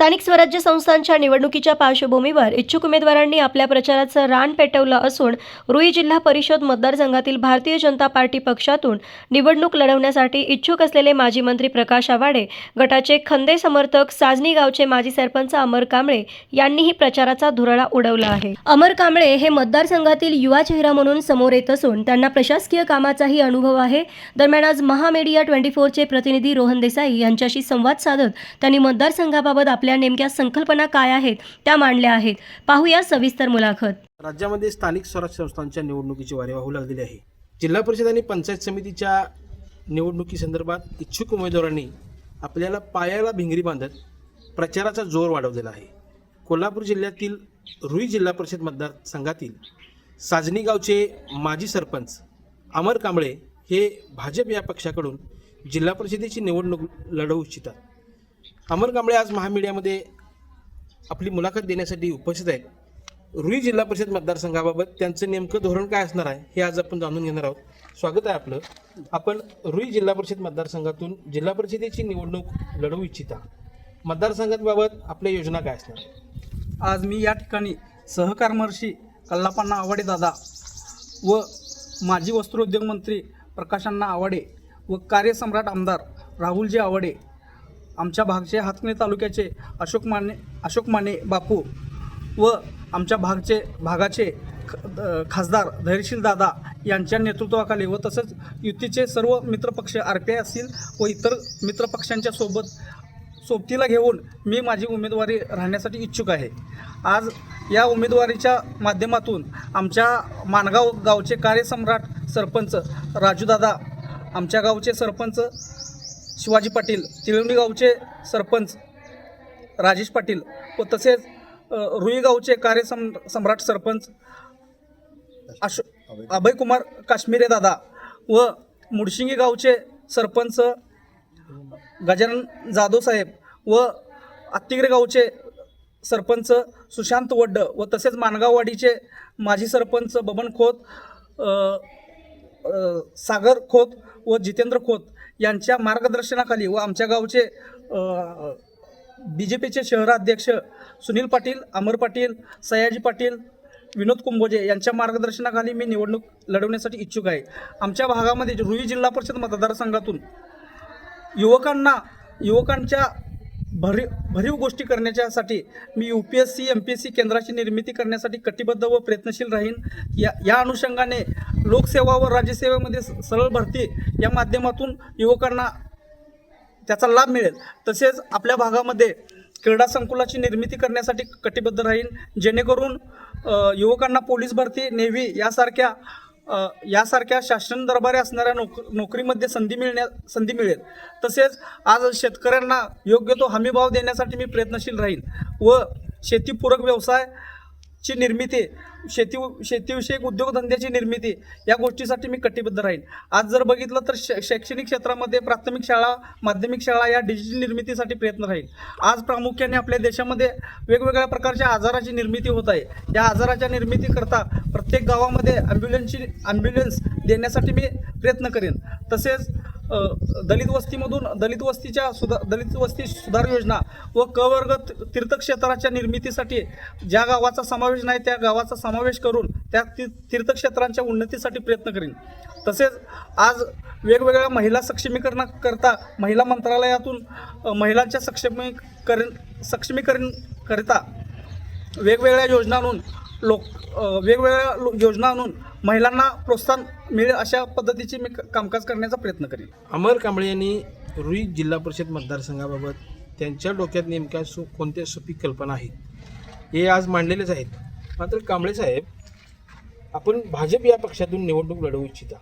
स्थानिक स्वराज्य संस्थांच्या निवडणुकीच्या पार्श्वभूमीवर इच्छुक उमेदवारांनी आपल्या प्रचाराचं रान पेटवलं असून रुई जिल्हा परिषद मतदारसंघातील भारतीय जनता पार्टी पक्षातून निवडणूक लढवण्यासाठी इच्छुक असलेले माजी मंत्री प्रकाश आवाडे गटाचे खंदे समर्थक साजनी गावचे माजी सरपंच अमर कांबळे यांनीही प्रचाराचा धुरळा उडवला आहे. अमर कांबळे हे मतदारसंघातील युवा चेहरा म्हणून समोर येत असून त्यांना प्रशासकीय कामाचाही अनुभव आहे. दरम्यान आज महामेडिया ट्वेंटी फोरचे प्रतिनिधी रोहन देसाई यांच्याशी संवाद साधत त्यांनी मतदारसंघाबाबत आपल्या नेमक्या संकल्पना काय आहेत त्या मांडल्या आहेत. पाहूया सविस्तर मुलाखत. राज्यामध्ये स्थानिक स्वराज्य संस्थांच्या निवडणुकीची वारी वाहू लागलेली आहे. जिल्हा परिषद आणि पंचायत समितीच्या निवडणुकीसंदर्भात इच्छुक उमेदवारांनी आपल्याला पायाला भिंगरी बांधत प्रचाराचा जोर वाढवलेला आहे. कोल्हापूर जिल्ह्यातील रुई जिल्हा परिषद मतदारसंघातील साजनी गावचे माजी सरपंच अमर कांबळे हे भाजप या पक्षाकडून जिल्हा परिषदेची निवडणूक लढवू इच्छितात. अमर कांबळे आज महामीडियामध्ये आपली मुलाखत देण्यासाठी उपस्थित आहेत. रुई जिल्हा परिषद मतदारसंघाबाबत त्यांचं नेमकं धोरण काय असणार आहे हे आज आपण जाणून घेणार आहोत. स्वागत आहे आपलं. आपण रुई जिल्हा परिषद मतदारसंघातून जिल्हा परिषदेची निवडणूक लढवू इच्छिता. मतदारसंघाबाबत आपल्या योजना काय असणार आज मी या ठिकाणी सहकारमर्षी कल्लापांना आवाडे दादा व माजी वस्त्रोद्योग मंत्री प्रकाशांना आवाडे व कार्यसम्राट आमदार राहुलजी आवाडे आमच्या भागचे हातकणी तालुक्याचे अशोक माने अशोक माने बापू व आमच्या भागचे भागाचे ख खासदार धैर्यशील दादा यांच्या नेतृत्वाखाली व तसंच युतीचे सर्व मित्रपक्ष आर पी आय असतील व इतर मित्रपक्षांच्या सोबत सोबतीला घेऊन मी माझी उमेदवारी राहण्यासाठी इच्छुक आहे. आज या उमेदवारीच्या माध्यमातून आमच्या माणगाव गावचे कार्यसम्राट सरपंच राजूदादा आमच्या गावचे सरपंच शिवाजी पाटील तिळवणी गावचे सरपंच राजेश पाटील व तसेच रुई गावचे कार्यसम सम्राट सरपंच अशो अभयकुमार काश्मीरे दादा व मुडशिंगी गावचे सरपंच गजानन जाधव साहेब व अत्तिगरे गावचे सरपंच सुशांत वड्ड व तसेच मानगाववाडीचे माजी सरपंच बबन खोत सागर खोत व जितेंद्र खोत यांच्या मार्गदर्शनाखाली व आमच्या गावचे बी जे पीचे शहराध्यक्ष सुनील पाटील अमर पाटील सयाजी पाटील विनोद कुंभोजे यांच्या मार्गदर्शनाखाली मी निवडणूक लढवण्यासाठी इच्छुक आहे. आमच्या भागामध्ये रुई जिल्हा परिषद मतदारसंघातून युवकांना युवकांच्या भरीव भरीव गोष्टी करण्याच्यासाठी मी U P S C M P S C केंद्राची निर्मिती करण्यासाठी कटिबद्ध व प्रयत्नशील राहीन. या या अनुषंगाने लोकसेवा व राज्यसेवेमध्ये स- सरळ भरती या माध्यमातून युवकांना त्याचा लाभ मिळेल. तसेच आपल्या भागामध्ये क्रीडा संकुलाची निर्मिती करण्यासाठी कटिबद्ध राहील. जेणेकरून युवकांना पोलीस भरती नेव्ही यासारख्या यासारख्या शासन दरबारी असणाऱ्या नोक नोकरीमध्ये संधी मिळण्या संधी मिळेल. तसेच आज शेतकऱ्यांना योग्य तो हमीभाव देण्यासाठी मी प्रयत्नशील राहीन व शेतीपूरक व्यवसायाची निर्मिती शेती शेतीविषयक उद्योगधंद्याची निर्मिती या गोष्टीसाठी मी कटिबद्ध राहील. आज जर बघितलं तर शै शैक्षणिक क्षेत्रामध्ये प्राथमिक शाळा माध्यमिक शाळा या डिजिटल निर्मितीसाठी प्रयत्न राहील. आज प्रामुख्याने आपल्या देशामध्ये वेगवेगळ्या प्रकारच्या आजाराची निर्मिती होत आहे. या आजाराच्या निर्मितीकरता प्रत्येक गावामध्ये ॲम्ब्युलन्सची ॲम्ब्युलन्स देण्यासाठी मी प्रयत्न करेन. तसेच दलित वस्तीमधून दलित वस्तीच्या सुधा दलित वस्ती सुधार योजना व क तीर्थक्षेत्राच्या निर्मितीसाठी ज्या गावाचा समावेश नाही त्या गावाचा समावेश करून त्या ती तीर्थक्षेत्रांच्या उन्नतीसाठी प्रयत्न करीन. तसेच आज वेगवेगळ्या महिला सक्षमीकरणाकरता महिला मंत्रालयातून महिलांच्या सक्षमीकरण सक्षमीकरण करिता वेगवेगळ्या योजना आणून लोक वेगवेगळ्या लो- योजना आणून महिलांना प्रोत्साहन मिळेल अशा पद्धतीचे मी कामकाज करण्याचा प्रयत्न करेन. अमर कांबळे यांनी रुई जिल्हा परिषद मतदारसंघाबाबत त्यांच्या डोक्यात नेमक्या सु कोणत्या सुपीक कल्पना आहेत हे आज मांडलेलेच आहेत. मात्र कांबळे साहेब आपण भाजप या पक्षातून निवडणूक लढवू इच्छिता.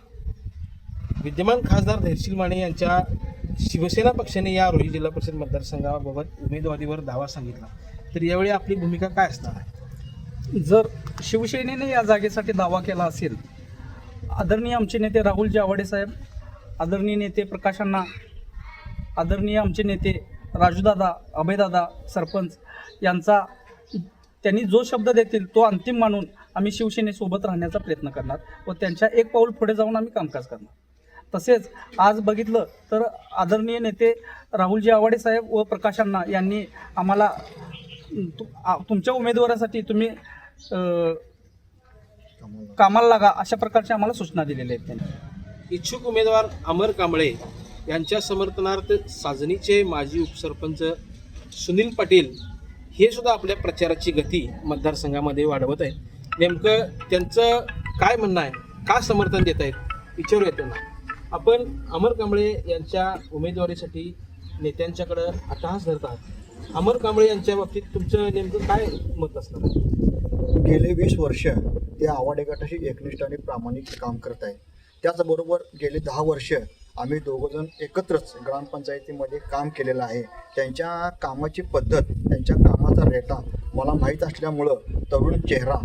विद्यमान खासदार धैर्शील माने यांच्या शिवसेना पक्षाने या रोही जिल्हा परिषद मतदारसंघाबाबत उमेदवारीवर दावा सांगितला. तर यावेळी आपली भूमिका काय असणार आहे? जर शिवसेनेने या जागेसाठी दावा केला असेल आदरणीय आमचे नेते राहुलजी जावडे साहेब आदरणीय नेते प्रकाशांना आदरणीय आमचे नेते राजूदादा अभयदादा सरपंच यांचा त्यांनी जो शब्द देतील तो अंतिम मानून आम्ही शिवसेनेसोबत राहण्याचा प्रयत्न करणार व त्यांच्या एक पाऊल पुढे जाऊन आम्ही कामकाज करणार. तसेच आज बघितलं तर आदरणीय नेते राहुलजी आवाडे साहेब व प्रकाशांना यांनी आम्हाला तु- आ- तुमच्या उमेदवारासाठी तुम्ही कामाला लागा अशा प्रकारच्या आम्हाला सूचना दिलेल्या आहेत त्यांनी. इच्छुक उमेदवार अमर कांबळे यांच्या समर्थनार्थ साजनीचे माजी उपसरपंच सुनील पाटील हे सुद्धा आपल्या प्रचाराची गती मतदारसंघामध्ये वाढवत आहेत. नेमकं त्यांचं काय म्हणणं आहे? का समर्थन देत आहेत? विचारूया त्यांना. आपण अमर कांबळे यांच्या उमेदवारीसाठी नेत्यांच्याकडं अट्टहास धरत आहात. अमर कांबळे यांच्या बाबतीत तुमचं नेमकं काय मत असणार गेले वीस वर्ष ते आवाडे गटाशी एकनिष्ठ आणि प्रामाणिक काम करत आहे त्याचबरोबर गेले दहा वर्ष आम्ही दोघंजण एकत्रच ग्रामपंचायतीमध्ये काम केलेलं आहे. त्यांच्या कामाची पद्धत त्यांच्या कामाचा रेटा मला माहीत असल्यामुळं तरुण चेहरा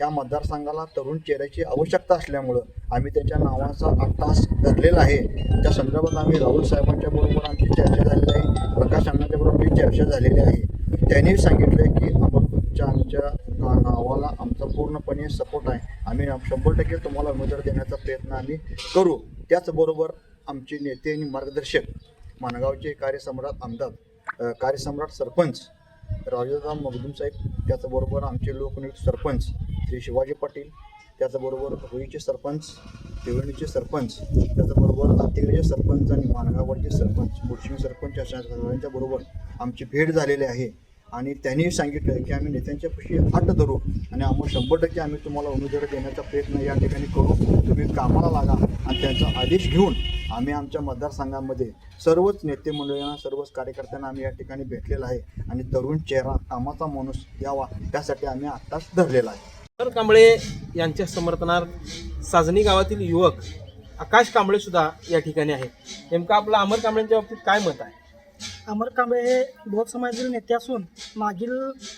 या मतदारसंघाला तरुण चेहऱ्याची आवश्यकता असल्यामुळं आम्ही त्याच्या नावाचा अट्टास धरलेला आहे. त्या संदर्भात आम्ही राहुल साहेबांच्या बरोबर आमची चर्चा झालेली आहे. प्रकाश अण्णाच्या बरोबर आमची चर्चा झालेली आहे. त्यांनी सांगितलं की अमरपूरच्या आमच्या का नावाला आमचा पूर्णपणे सपोर्ट आहे. आम्ही शंभर टक्के तुम्हाला उमेदवार देण्याचा प्रयत्न आम्ही करू. त्याचबरोबर आमचे नेते आणि मार्गदर्शक मानगावचे कार्यसम्राट आमदार कार्यसम्राट सरपंच राजदा मगदूम साहेब त्याचबरोबर आमचे लोकनियुक्त सरपंच श्री शिवाजी पाटील त्याचबरोबर रुईचे सरपंच देवळणीचे सरपंच त्याचबरोबर आतिगडचे सरपंच आणि मानगावडचे सरपंच बुडशिंग सरपंच अशा सगळ्यांच्या बरोबर आमची भेट झालेली आहे. आणि त्यांनी सांगितलं की आम्ही नेत्यांच्या पशी हट धरू आणि आम्हाला शंभर टक्के आम्ही तुम्हाला उमेदवारी देण्याचा प्रयत्न या ठिकाणी करू. तुम्ही कामाला लागा आणि त्यांचा आदेश घेऊन आम्ही आमच्या मतदारसंघामध्ये सर्वच नेते मंडळींना सर्वच कार्यकर्त्यांना आम्ही या ठिकाणी भेटलेला आहे. आणि तरुण चेहरा कामाचा माणूस यावा त्यासाठी आम्ही आत्ताच धरलेला आहे. अमर कांबळे यांच्या समर्थनार्थ साजनी गावातील युवक आकाश कांबळे सुद्धा या ठिकाणी आहे नेमकं आपलं अमर कांबळेंच्या बाबतीत काय मत आहे? अमर कांबळे हे बौद्ध समाजातील नेते असून मागील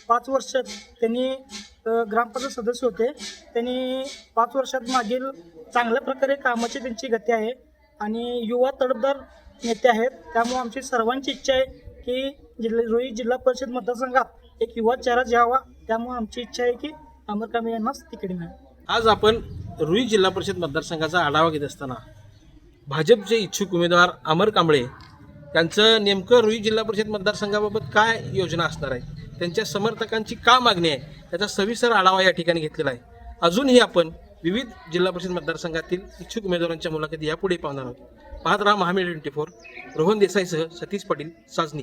पाच वर्षात त्यांनी अ, ग्रामपंचायत सदस्य होते. त्यांनी पाच वर्षात मागील चांगल्या प्रकारे कामाची त्यांची गती आहे आणि युवा तडफदार नेते आहेत. त्यामुळे आमची सर्वांची इच्छा आहे की जिल्हा रोही जिल्हा परिषद मतदारसंघात एक युवा चेहरा घ्यावा. त्यामुळे आमची इच्छा आहे की अमर कांबळे यांनाच तिकीट मिळालं. आज आपण रुई जिल्हा परिषद मतदारसंघाचा आढावा घेत असताना भाजपचे इच्छुक उमेदवार अमर कांबळे त्यांचं नेमकं रुई जिल्हा परिषद मतदारसंघाबाबत काय योजना असणार आहे? त्यांच्या समर्थकांची का मागणी आहे? त्याचा सविस्तर आढावा या ठिकाणी घेतलेला आहे. अजूनही आपण विविध जिल्हा परिषद मतदारसंघातील इच्छुक उमेदवारांच्या मुलाखती यापुढे पाहणार आहोत. पाहत राहा महामेड ट्वेंटी फोर. रोहन देसाईसह सतीश पाटील साजनी.